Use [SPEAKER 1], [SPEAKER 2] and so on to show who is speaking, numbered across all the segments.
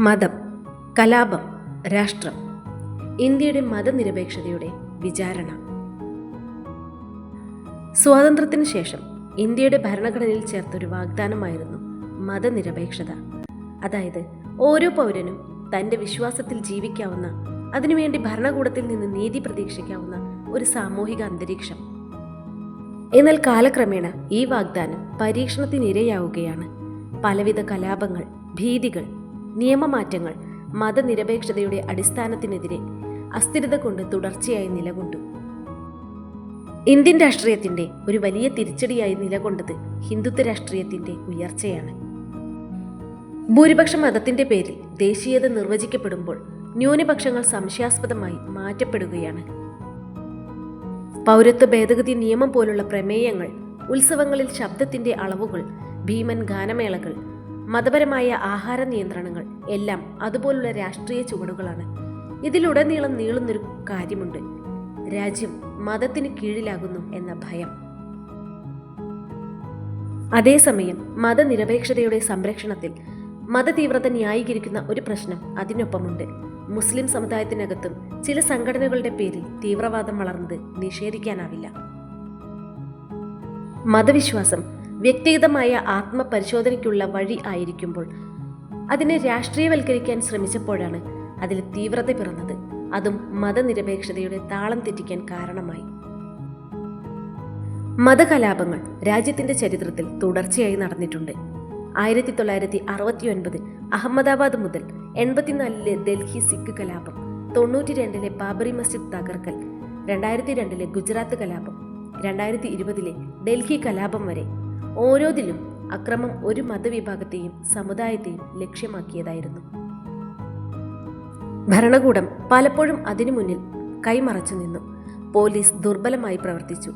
[SPEAKER 1] മതം കലാപം രാഷ്ട്രം ഇന്ത്യയുടെ മതനിരപേക്ഷതയുടെ വിചാരണ. സ്വാതന്ത്ര്യത്തിന് ശേഷം ഇന്ത്യയുടെ ഭരണഘടനയിൽ ചേർത്തൊരു വാഗ്ദാനമായിരുന്നു മതനിരപേക്ഷത. അതായത് ഓരോ പൗരനും തന്റെ വിശ്വാസത്തിൽ ജീവിക്കാവുന്ന അതിനുവേണ്ടി ഭരണകൂടത്തിൽ നിന്ന് നീതി പ്രതീക്ഷിക്കാവുന്ന ഒരു സാമൂഹിക അന്തരീക്ഷം. എന്നാൽ കാലക്രമേണ ഈ വാഗ്ദാനം പരീക്ഷണത്തിനിരയാവുകയാണ്. പലവിധ കലാപങ്ങൾ ഭീതികൾ നിയമമാറ്റങ്ങൾ മതനിരപേക്ഷതയുടെ അടിസ്ഥാനത്തിനെതിരെ അസ്ഥിരത കൊണ്ട് തുടർച്ചയായി നിലകൊണ്ടു. ഇന്ത്യൻ രാഷ്ട്രീയത്തിന്റെ ഒരു വലിയ തിരിച്ചടിയായി നിലകൊണ്ടത് ഹിന്ദുത്വ രാഷ്ട്രീയത്തിന്റെ ഉയർച്ചയാണ്. ഭൂരിപക്ഷ മതത്തിന്റെ പേരിൽ ദേശീയത നിർവചിക്കപ്പെടുമ്പോൾ ന്യൂനപക്ഷങ്ങൾ സംശയാസ്പദമായി മാറ്റപ്പെടുകയാണ്. പൗരത്വ ഭേദഗതി നിയമം പോലുള്ള പ്രമേയങ്ങൾ ഉത്സവങ്ങളിൽ ശബ്ദത്തിന്റെ അളവുകൾ ഭീമൻ ഗാനമേളകൾ മതപരമായ ആഹാര നിയന്ത്രണങ്ങൾ എല്ലാം അതുപോലുള്ള രാഷ്ട്രീയ ചുവടുകളാണ്. ഇതിലുടനീളം നീളുന്നൊരു കാര്യമുണ്ട്. രാജ്യം മതത്തിന് കീഴിലാകുന്നു എന്ന ഭയം. അതേസമയം മതനിരപേക്ഷതയുടെ സംരക്ഷണത്തിൽ മതതീവ്രത ന്യായീകരിക്കുന്ന ഒരു പ്രശ്നം അതിനൊപ്പമുണ്ട്. മുസ്ലിം സമുദായത്തിനകത്തും ചില സംഘടനകളുടെ പേരിൽ തീവ്രവാദം വളർന്നത് നിഷേധിക്കാനാവില്ല. മതവിശ്വാസം വ്യക്തിഗതമായ ആത്മപരിശോധനയ്ക്കുള്ള വഴി ആയിരിക്കുമ്പോൾ അതിനെ രാഷ്ട്രീയവൽക്കരിക്കാൻ ശ്രമിച്ചപ്പോഴാണ് അതിൽ തീവ്രത പിറന്നത്. അതും മതനിരപേക്ഷതയുടെ താളം തെറ്റിക്കാൻ കാരണമായി. മതകലാപങ്ങൾ രാജ്യത്തിന്റെ ചരിത്രത്തിൽ തുടർച്ചയായി നടന്നിട്ടുണ്ട്. ആയിരത്തി തൊള്ളായിരത്തി അറുപത്തി ഒൻപതിൽ അഹമ്മദാബാദ് മുതൽ എൺപത്തിനാലിലെ ഡൽഹി സിഖ് കലാപം തൊണ്ണൂറ്റി രണ്ടിലെ ബാബറി മസ്ജിദ് തകർക്കൽ രണ്ടായിരത്തി രണ്ടിലെ ഗുജറാത്ത് കലാപം രണ്ടായിരത്തി ഇരുപതിലെ ഡൽഹി കലാപം വരെ ഓരോതിലും അക്രമം ഒരു മതവിഭാഗത്തെയും സമുദായത്തെയും ലക്ഷ്യമാക്കിയതായിരുന്നു. ഭരണകൂടം പലപ്പോഴും അതിനു മുന്നിൽ കൈമറച്ചു നിന്നു. പോലീസ് ദുർബലമായി പ്രവർത്തിച്ചു.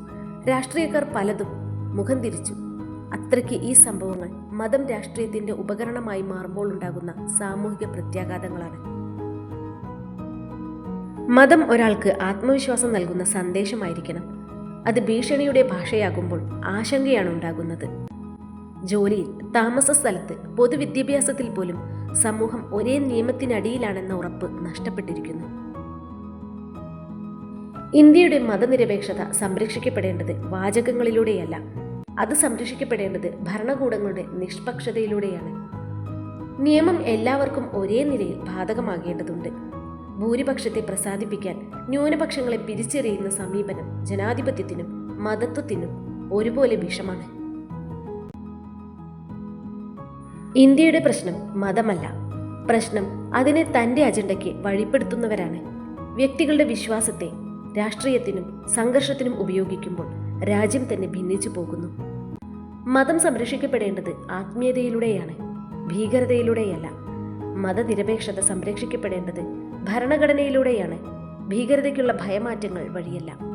[SPEAKER 1] രാഷ്ട്രീയക്കാർ പലതും മുഖം തിരിച്ചു. അത്രയ്ക്ക് ഈ സംഭവങ്ങൾ മതം രാഷ്ട്രീയത്തിന്റെ ഉപകരണമായി മാറുമ്പോൾ ഉണ്ടാകുന്ന സാമൂഹിക പ്രത്യാഘാതങ്ങളാണ്. മതം ഒരാൾക്ക് ആത്മവിശ്വാസം നൽകുന്ന സന്ദേശമായിരിക്കണം. അത് ഭീഷണിയുടെ ഭാഷയാകുമ്പോൾ ആശങ്കയാണ് ഉണ്ടാകുന്നത്. ജോലിയിൽ താമസ സ്ഥലത്ത് പൊതുവിദ്യാഭ്യാസത്തിൽ പോലും സമൂഹം ഒരേ നിയമത്തിനടിയിലാണെന്ന ഉറപ്പ് നഷ്ടപ്പെട്ടിരിക്കുന്നു. ഇന്ത്യയുടെ മതനിരപേക്ഷത സംരക്ഷിക്കപ്പെടേണ്ടത് വാചകങ്ങളിലൂടെയല്ല. അത് സംരക്ഷിക്കപ്പെടേണ്ടത് ഭരണകൂടങ്ങളുടെ നിഷ്പക്ഷതയിലൂടെയാണ്. നിയമം എല്ലാവർക്കും ഒരേ നിലയിൽ ബാധകമാകേണ്ടതുണ്ട്. ഭൂരിപക്ഷത്തെ പ്രസാദിപ്പിക്കാൻ ന്യൂനപക്ഷങ്ങളെ പിരിച്ചെറിയുന്ന സമീപനം ജനാധിപത്യത്തിനും മതത്വത്തിനും ഒരുപോലെ വിഷമാണ്. ഇന്ത്യയുടെ പ്രശ്നം മതമല്ല. പ്രശ്നം അതിനെ തന്റെ അജണ്ടയ്ക്ക് വഴിപ്പെടുത്തുന്നവരാണ്. വ്യക്തികളുടെ വിശ്വാസത്തെ രാഷ്ട്രീയത്തിനും സംഘർഷത്തിനും ഉപയോഗിക്കുമ്പോൾ രാജ്യം തന്നെ ഭിന്നിച്ചു പോകുന്നു. മതം സംരക്ഷിക്കപ്പെടേണ്ടത് ആത്മീയതയിലൂടെയാണ് ഭീകരതയിലൂടെയല്ല. മതനിരപേക്ഷത സംരക്ഷിക്കപ്പെടേണ്ടത് ഭരണഘടനയിലൂടെയാണ്. ഭീകരതയ്ക്കുള്ള ഭയമാറ്റങ്ങൾ വഴിയല്ല.